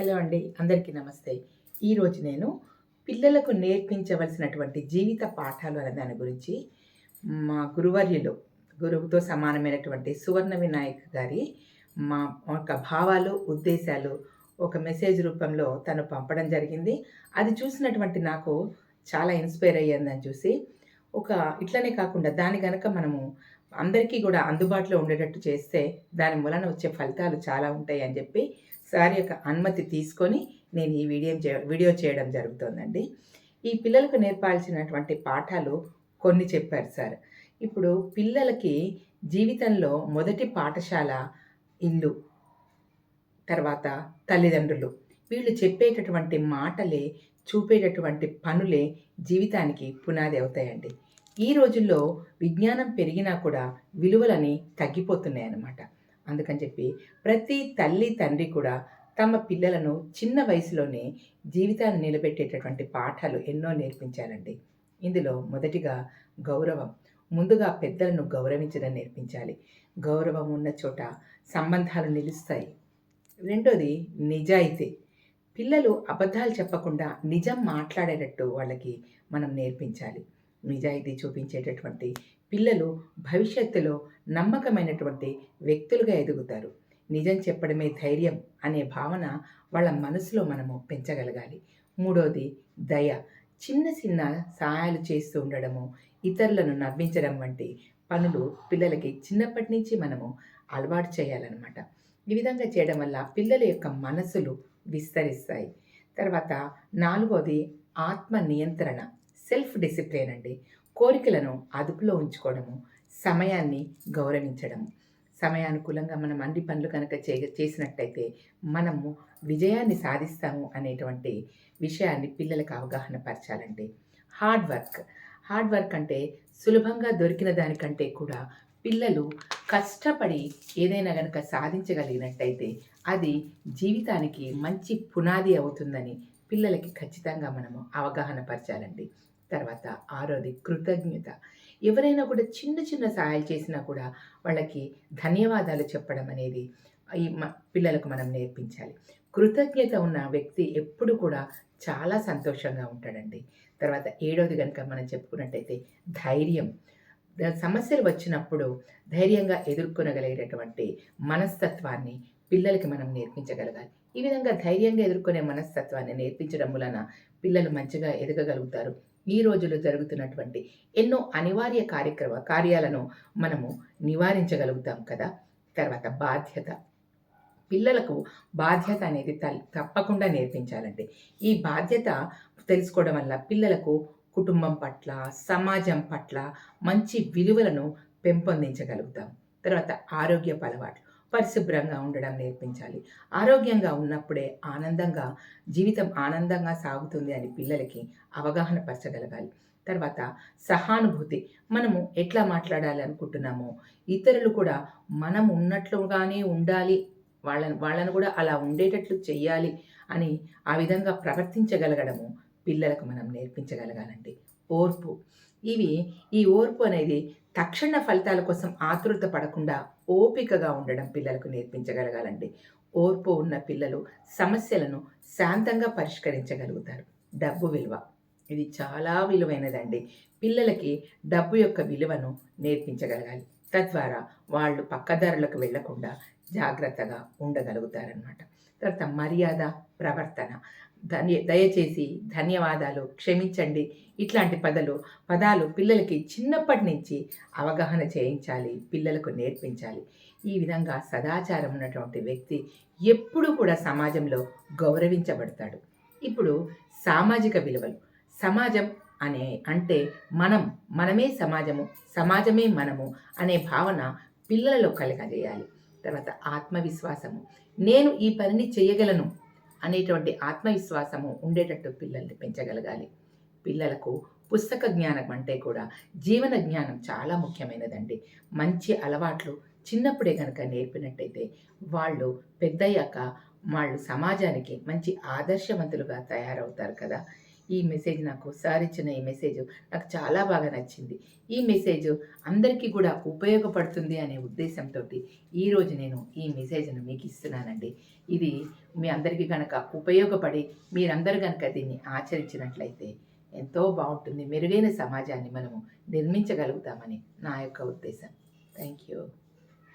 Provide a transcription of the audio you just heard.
Hello అండి అందరికీ నమస్తే. ఈరోజు నేను పిల్లలకు నేర్పించవలసినటువంటి జీవిత పాఠాలు అనే దాని గురించి మా గురువర్యులు గురువుతో సమానమైనటువంటి సువర్ణ వినాయక్ గారి మా ఒక భావాలు ఉద్దేశాలు ఒక మెసేజ్ రూపంలో తను పంపడం జరిగింది. అది చూసినటువంటి నాకు చాలా ఇన్స్పైర్ అయ్యిందని చూసి ఒక ఇట్లనే కాకుండా దాని కనుక మనము అందరికీ కూడా అందుబాటులో ఉండేటట్టు చేస్తే దాని వలన వచ్చే ఫలితాలు చాలా ఉంటాయి అని చెప్పి సార్ యొక్క అనుమతి తీసుకొని నేను ఈ వీడియో చే- వీడియో చేయడం జరుగుతుందండి. ఈ పిల్లలకు నేర్పాల్సినటువంటి పాఠాలు కొన్ని చెప్పారు సార్. ఇప్పుడు పిల్లలకి జీవితంలో మొదటి పాఠశాల ఇల్లు తర్వాత తల్లిదండ్రులు. వీళ్ళు చెప్పేటటువంటి మాటలే చూపేటటువంటి పనులే జీవితానికి పునాది అవుతాయండి. ఈ రోజుల్లో విజ్ఞానం పెరిగినా కూడా విలువలని తగ్గిపోతున్నాయి అన్నమాట అందుకని చెప్పి ప్రతి తల్లి తండ్రి కూడా తమ పిల్లలను చిన్న వయసులోనే జీవితాన్ని నిలబెట్టేటటువంటి పాఠాలు ఎన్నో నేర్పించాలండి ఇందులో మొదటిగా గౌరవం ముందుగా పెద్దలను గౌరవించడం నేర్పించాలి. గౌరవం ఉన్న చోట సంబంధాలు నిలుస్తాయి. రెండోది నిజాయితీ. పిల్లలు అబద్ధాలు చెప్పకుండా నిజం మాట్లాడేటట్టు వాళ్ళకి మనం నేర్పించాలి. నిజాయితీ చూపించేటటువంటి పిల్లలు భవిష్యత్తులో నమ్మకమైనటువంటి వ్యక్తులుగా ఎదుగుతారు. నిజం చెప్పడమే ధైర్యం అనే భావన వాళ్ళ మనసులో మనము పెంచగలగాలి. మూడోది దయ. చిన్న చిన్న సహాయాలు చేస్తూ ఉండడము ఇతరులను నవ్వించడం వంటి పనులు పిల్లలకి చిన్నప్పటి నుంచి మనము అలవాటు చేయాలన్నమాట. ఈ విధంగా చేయడం వల్ల పిల్లల యొక్క మనసులు విస్తరిస్తాయి. తర్వాత నాలుగోది ఆత్మ నియంత్రణ. సెల్ఫ్ డిసిప్లిన్ అండి. కోరికలను అదుపులో ఉంచుకోవడము సమయాన్ని గౌరవించడము. సమయానుకూలంగా మనం అన్ని పనులు కనుక చే చేసినట్టయితే మనము విజయాన్ని సాధిస్తాము అనేటువంటి విషయాన్ని పిల్లలకు అవగాహన పరచాలండి. Hard work. హార్డ్ వర్క్ అంటే సులభంగా దొరికిన దానికంటే కూడా పిల్లలు కష్టపడి ఏదైనా కనుక సాధించగలిగినట్టయితే అది జీవితానికి మంచి పునాది అవుతుందని పిల్లలకి ఖచ్చితంగా మనము అవగాహన పరచాలండి. తర్వాత ఆరోది కృతజ్ఞత. ఎవరైనా కూడా చిన్న చిన్న సహాయాలు చేసినా కూడా వాళ్ళకి ధన్యవాదాలు చెప్పడం అనేది ఈ పిల్లలకు మనం నేర్పించాలి. కృతజ్ఞత ఉన్న వ్యక్తి ఎప్పుడు కూడా చాలా సంతోషంగా ఉంటాడండి. తర్వాత ఏడోది కనుక మనం చెప్పుకున్నట్టయితే ధైర్యం. సమస్యలు వచ్చినప్పుడు ధైర్యంగా ఎదుర్కొనగలిగేటటువంటి మనస్తత్వాన్ని పిల్లలకి మనం నేర్పించగలగాలి. ఈ విధంగా ధైర్యంగా ఎదుర్కొనే మనస్తత్వాన్ని నేర్పించడం వలన పిల్లలు మంచిగా ఎదగగలుగుతారు. ఈ రోజుల్లో జరుగుతున్నటువంటి ఎన్నో అనివార్య కార్యక్రమ కార్యాలను మనము నివారించగలుగుతాం కదా. తర్వాత బాధ్యత. పిల్లలకు బాధ్యత అనేది తప్పకుండా నేర్పించాలండి. ఈ బాధ్యత తెలుసుకోవడం వల్ల పిల్లలకు కుటుంబం పట్ల సమాజం పట్ల మంచి విలువలను పెంపొందించగలుగుతాం. తర్వాత ఆరోగ్యపు అలవాట్లు. పరిశుభ్రంగా ఉండడం నేర్పించాలి. ఆరోగ్యంగా ఉన్నప్పుడే ఆనందంగా జీవితం ఆనందంగా సాగుతుంది అని పిల్లలకి అవగాహన పరచగలగాలి. తర్వాత సహానుభూతి. మనము ఎట్లా మాట్లాడాలి అనుకుంటున్నామో ఇతరులు కూడా మనం ఉన్నట్లుగానే ఉండాలి వాళ్ళని వాళ్ళను కూడా అలా ఉండేటట్లు చెయ్యాలి అని ఆ విధంగా ప్రవర్తించగలగడము పిల్లలకు మనం నేర్పించగలగాలండి. ఓర్పు ఇవి ఈ ఓర్పు అనేది తక్షణ ఫలితాల కోసం ఆతృత పడకుండా ఓపికగా ఉండడం పిల్లలకు నేర్పించగలగాలండి. ఓర్పు ఉన్న పిల్లలు సమస్యలను శాంతంగా పరిష్కరించగలుగుతారు. డబ్బు విలువ ఇది చాలా విలువైనదండి. పిల్లలకి డబ్బు యొక్క విలువను నేర్పించగలగాలి. తద్వారా వాళ్ళు పక్కదారులకు వెళ్ళకుండా జాగ్రత్తగా ఉండగలుగుతారనమాట తర్వాత మర్యాద ప్రవర్తన ధన్య దయచేసి ధన్యవాదాలు. క్షమించండి. ఇట్లాంటి పదాలు పదాలు పిల్లలకి చిన్నప్పటి నుంచి అవగాహన చేయించాలి పిల్లలకు నేర్పించాలి. ఈ విధంగా సదాచారం ఉన్నటువంటి వ్యక్తి ఎప్పుడూ కూడా సమాజంలో గౌరవించబడతాడు. ఇప్పుడు సామాజిక విలువలు. సమాజం అనే అంటే మనం మనమే సమాజము సమాజమే మనము అనే భావన పిల్లలలో కలగజేయాలి. తర్వాత ఆత్మవిశ్వాసము. నేను ఈ పనిని చేయగలను. అనేటువంటి ఆత్మవిశ్వాసము ఉండేటట్టు పిల్లల్ని పెంచగలగాలి. పిల్లలకు పుస్తక జ్ఞానం అంటే కూడా జీవన జ్ఞానం చాలా ముఖ్యమైనదండి. మంచి అలవాట్లు చిన్నప్పుడే కనుక నేర్పినట్టయితే వాళ్ళు పెద్దయ్యాక వాళ్ళు సమాజానికి మంచి ఆదర్శవంతులుగా తయారవుతారు కదా. ఈ మెసేజ్ నాకు సార్ ఇచ్చిన ఈ మెసేజ్ నాకు చాలా బాగా నచ్చింది. ఈ మెసేజ్ అందరికీ కూడా ఉపయోగపడుతుంది అనే ఉద్దేశంతో ఈరోజు నేను ఈ మెసేజ్ను మీకు ఇస్తున్నానండి. ఇది మీ అందరికీ కనుక ఉపయోగపడి మీరందరూ కనుక దీన్ని ఆచరించినట్లయితే ఎంతో బాగుంటుంది. మెరుగైన సమాజాన్ని మనము నిర్మించగలుగుతామని నా యొక్క ఉద్దేశం. Thank you